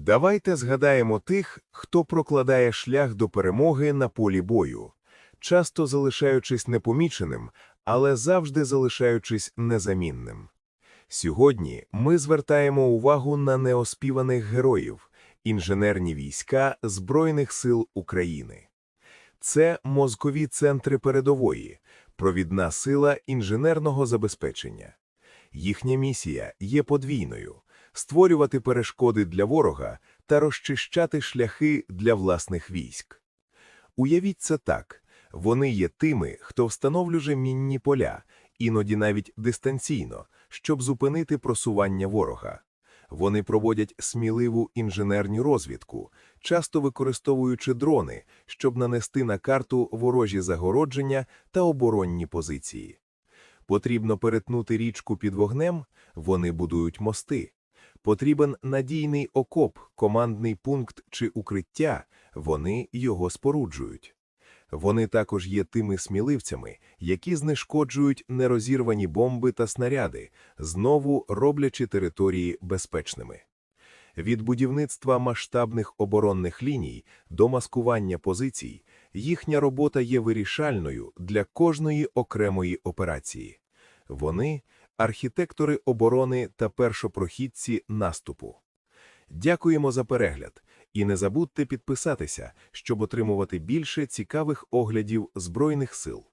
Давайте згадаємо тих, хто прокладає шлях до перемоги на полі бою, часто залишаючись непоміченим, але завжди залишаючись незамінним. Сьогодні ми звертаємо увагу на неоспіваних героїв, інженерні війська Збройних сил України. Це мозкові центри передової, провідна сила інженерного забезпечення. Їхня місія є подвійною – створювати перешкоди для ворога та розчищати шляхи для власних військ. Уявіть це так. Вони є тими, хто встановлює мінні поля, іноді навіть дистанційно, щоб зупинити просування ворога. Вони проводять сміливу інженерну розвідку, часто використовуючи дрони, щоб нанести на карту ворожі загородження та оборонні позиції. Потрібно перетнути річку під вогнем, вони будують мости. Потрібен надійний окоп, командний пункт чи укриття, вони його споруджують. Вони також є тими сміливцями, які знешкоджують нерозірвані бомби та снаряди, знову роблячи території безпечними. Від будівництва масштабних оборонних ліній до маскування позицій, їхня робота є вирішальною для кожної окремої операції. Вони – архітектори оборони та першопрохідці наступу. Дякуємо за перегляд. І не забудьте підписатися, щоб отримувати більше цікавих оглядів Збройних сил.